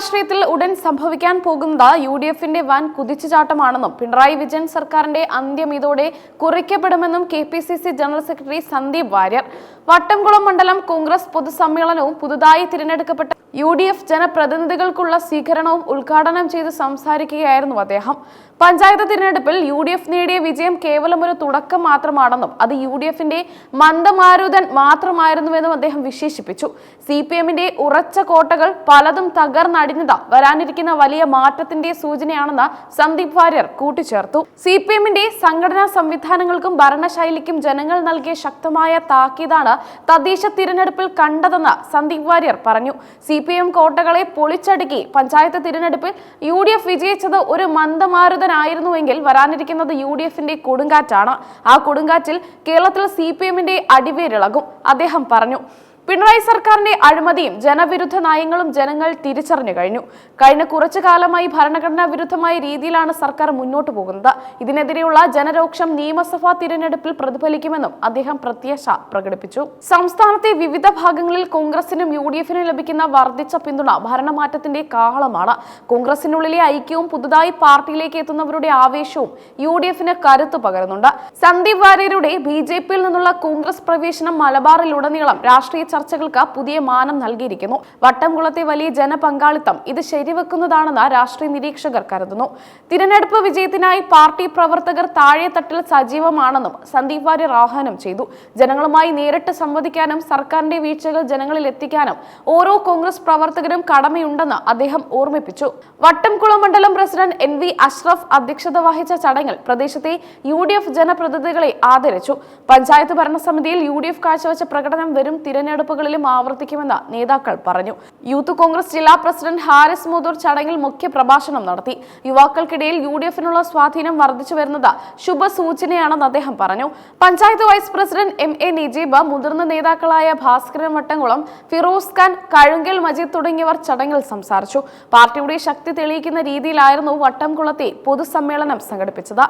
രാഷ്ട്രീയത്തിൽ ഉടൻ സംഭവിക്കാൻ പോകുന്നത് യു ഡി എഫിന്റെ വൻ കുതിച്ചുചാട്ടമാണെന്നും പിണറായി വിജയൻ സർക്കാരിന്റെ അന്ത്യം ഇതോടെ കുറിക്കപ്പെടുമെന്നും K P C C general secretary Sandeep Warrier. Vattamkulam മണ്ഡലം കോൺഗ്രസ് പൊതുസമ്മേളനവും പുതുതായി തിരഞ്ഞെടുക്കപ്പെട്ട യു ഡി എഫ് ജനപ്രതിനിധികൾക്കുള്ള സ്വീകരണവും ഉദ്ഘാടനം ചെയ്ത് സംസാരിക്കുകയായിരുന്നു അദ്ദേഹം. പഞ്ചായത്ത് തിരഞ്ഞെടുപ്പിൽ യു ഡി എഫ് നേടിയ വിജയം കേവലം ഒരു തുടക്കം മാത്രമാണെന്നും അത് യു ഡി എഫിന്റെ മന്ദമാരുതൻ മാത്രമായിരുന്നുവെന്നും അദ്ദേഹം വിശേഷിപ്പിച്ചു. സി പി എമ്മിന്റെ ഉറച്ച കോട്ടകൾ പലതും തകർന്നടിഞ്ഞത് വരാനിരിക്കുന്ന വലിയ മാറ്റത്തിന്റെ സൂചനയാണെന്ന് സന്ദീപ് വാര്യർ കൂട്ടിച്ചേർത്തു. സി പി എമ്മിന്റെ സംഘടനാ സംവിധാനങ്ങൾക്കും ഭരണശൈലിക്കും ജനങ്ങൾ നൽകിയ ശക്തമായ താക്കീതാണ് തദ്ദേശ തിരഞ്ഞെടുപ്പിൽ കണ്ടതെന്ന് സന്ദീപ് വാര്യർ പറഞ്ഞു. സി പി എം കോട്ടകളെ പൊളിച്ചടുക്കി. പഞ്ചായത്ത് തിരഞ്ഞെടുപ്പിൽ യു ഡി എഫ് വിജയിച്ചത് ഒരു മന്ദമാരുതനായിരുന്നുവെങ്കിൽ വരാനിരിക്കുന്നത് യു ഡി എഫിന്റെ കൊടുങ്കാറ്റാണ്. ആ കൊടുങ്കാറ്റിൽ കേരളത്തിൽ സി പി എമ്മിന്റെ അടിവേരിളകും അദ്ദേഹം പറഞ്ഞു. പിണറായി സർക്കാരിന്റെ അഴിമതിയും ജനവിരുദ്ധ നയങ്ങളും ജനങ്ങൾ തിരിച്ചറിഞ്ഞു കഴിഞ്ഞു. കഴിഞ്ഞ കുറച്ചു കാലമായി ഭരണഘടനാ വിരുദ്ധമായ രീതിയിലാണ് സർക്കാർ മുന്നോട്ടു പോകുന്നത്. ഇതിനെതിരെയുള്ള ജനരോക്ഷം നിയമസഭാ തിരഞ്ഞെടുപ്പിൽ പ്രതിഫലിക്കുമെന്നും അദ്ദേഹം പ്രത്യാശ പ്രകടിപ്പിച്ചു. സംസ്ഥാനത്തെ വിവിധ ഭാഗങ്ങളിൽ കോൺഗ്രസിനും യു ഡി എഫിനും ലഭിക്കുന്ന വർദ്ധിച്ച പിന്തുണ ഭരണമാറ്റത്തിന്റെ കാഹളമാണ്. കോൺഗ്രസിനുള്ളിലെ ഐക്യവും പുതുതായി പാർട്ടിയിലേക്ക് എത്തുന്നവരുടെ ആവേശവും യു ഡി എഫിന് കരുത്തു പകരുന്നുണ്ട്. സന്ദീപ് വാര്യരുടെ ബി ജെ പിയിൽ നിന്നുള്ള കോൺഗ്രസ് പ്രവേശനം മലബാറിലുടനീളം രാഷ്ട്രീയ ചർച്ചകൾക്ക് പുതിയ മാനം നൽകിയിരിക്കുന്നു. വട്ടംകുളത്തെ വലിയ ജനപങ്കാളിത്തം ഇത് ശരിവെക്കുന്നതാണെന്ന് രാഷ്ട്രീയ നിരീക്ഷകർ കരുതുന്നു. തിരഞ്ഞെടുപ്പ് വിജയത്തിനായി പാർട്ടി പ്രവർത്തകർ താഴെത്തട്ടിൽ സജീവമാണെന്നും സന്ദീപ് വാര്യർ ആഹ്വാനം ചെയ്തു. ജനങ്ങളുമായി നേരിട്ട് സംവദിക്കാനും സർക്കാരിന്റെ വീഴ്ചകൾ ജനങ്ങളിൽ എത്തിക്കാനും ഓരോ കോൺഗ്രസ് പ്രവർത്തകരും കടമയുണ്ടെന്ന് അദ്ദേഹം ഓർമ്മിപ്പിച്ചു. വട്ടംകുളം മണ്ഡലം പ്രസിഡന്റ് എൻ വി അഷ്റഫ് അധ്യക്ഷത വഹിച്ച ചടങ്ങിൽ പ്രദേശത്തെ യു ഡി എഫ് ജനപ്രതിനിധികളെ ആദരിച്ചു. പഞ്ചായത്ത് ഭരണസമിതിയിൽ യു ഡി എഫ് കാഴ്ചവെച്ച പ്രകടനം വരും തിരഞ്ഞെടുപ്പുകളിലും ആവർത്തിക്കുമെന്ന് നേതാക്കൾ പറഞ്ഞു. യൂത്ത് കോൺഗ്രസ് ജില്ലാ പ്രസിഡന്റ് ഹാരിസ് മുതൂർ ചടങ്ങിൽ മുഖ്യ പ്രഭാഷണം നടത്തി. യുവാക്കൾക്കിടയിൽ യു ഡി എഫിനുള്ള സ്വാധീനം വർദ്ധിച്ചു വരുന്നത് ശുഭസൂചനയാണെന്ന് അദ്ദേഹം പറഞ്ഞു. Panchayat vice president M A Najeeb മുതിർന്ന നേതാക്കളായ ഭാസ്കരൻ വട്ടംകുളം ഫിറോസ് ഖാൻ കഴുങ്കൽ മജീദ് തുടങ്ങിയവർ ചടങ്ങിൽ സംസാരിച്ചു. പാർട്ടിയുടെ ശക്തി തെളിയിക്കുന്ന രീതിയിലായിരുന്നു വട്ടംകുളത്തെ പൊതുസമ്മേളനം സംഘടിപ്പിച്ചത്.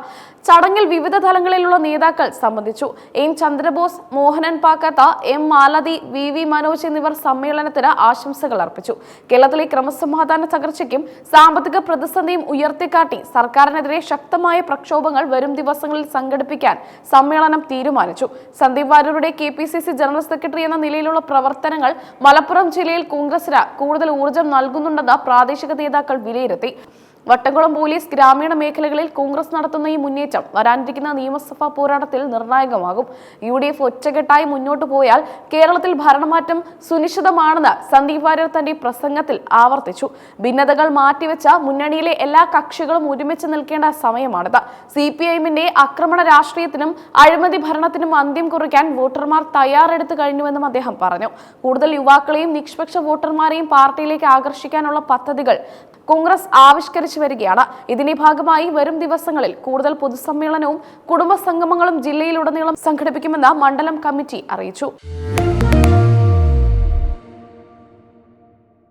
ചടങ്ങിൽ വിവിധ തലങ്ങളിലുള്ള നേതാക്കൾ സംബന്ധിച്ചു. M Chandrabose Mohanan Pakkath M. Malathi V. V Manoj എന്നിവർ സമ്മേളനത്തിന് ആശംസകൾ അർപ്പിച്ചു. കേരളത്തിലെ ക്രമസമാധാന തകർച്ചയ്ക്കും സാമ്പത്തിക പ്രതിസന്ധിയും ഉയർത്തിക്കാട്ടി സർക്കാരിനെതിരെ ശക്തമായ പ്രക്ഷോഭങ്ങൾ വരും ദിവസങ്ങളിൽ സംഘടിപ്പിക്കാൻ സമ്മേളനം തീരുമാനിച്ചു. സന്ദീപ് വാര്യരുടെ K P C C general secretary എന്ന നിലയിലുള്ള പ്രവർത്തനങ്ങൾ മലപ്പുറം ജില്ലയിൽ കോൺഗ്രസിന് കൂടുതൽ ഊർജം നൽകുന്നുണ്ടെന്ന് പ്രാദേശിക നേതാക്കൾ വിലയിരുത്തി. വട്ടംകുളം പോലീസ് ഗ്രാമീണ മേഖലകളിൽ കോൺഗ്രസ് നടത്തുന്ന ഈ മുന്നേറ്റം വരാനിരിക്കുന്ന നിയമസഭാ പോരാട്ടത്തിൽ നിർണായകമാകും. യു ഡി എഫ് ഒറ്റക്കെട്ടായി മുന്നോട്ട് പോയാൽ കേരളത്തിൽ ഭരണമാറ്റം സുനിശ്ചിതമാണെന്ന് സന്ദീപ് വാര്യർ തന്റെ പ്രസംഗത്തിൽ ആവർത്തിച്ചു. ഭിന്നതകൾ മാറ്റിവെച്ച മുന്നണിയിലെ എല്ലാ കക്ഷികളും ഒരുമിച്ച് നിൽക്കേണ്ട സമയമാണിത്. സി പി ഐഎമ്മിന്റെ ആക്രമണ രാഷ്ട്രീയത്തിനും അഴിമതി ഭരണത്തിനും അന്ത്യം കുറിക്കാൻ വോട്ടർമാർ തയ്യാറെടുത്തു കഴിഞ്ഞുവെന്നും അദ്ദേഹം പറഞ്ഞു. കൂടുതൽ യുവാക്കളെയും നിഷ്പക്ഷ വോട്ടർമാരെയും പാർട്ടിയിലേക്ക് ആകർഷിക്കാനുള്ള പദ്ധതികൾ കോൺഗ്രസ് ആവിഷ്കരിച്ചു വരികയാണ്. ഇതിന്റെ ഭാഗമായി വരും ദിവസങ്ങളിൽ കൂടുതൽ പൊതുസമ്മേളനവും കുടുംബ സംഗമങ്ങളും ജില്ലയിലുടനീളം സംഘടിപ്പിക്കുമെന്ന് മണ്ഡലം കമ്മിറ്റി അറിയിച്ചു.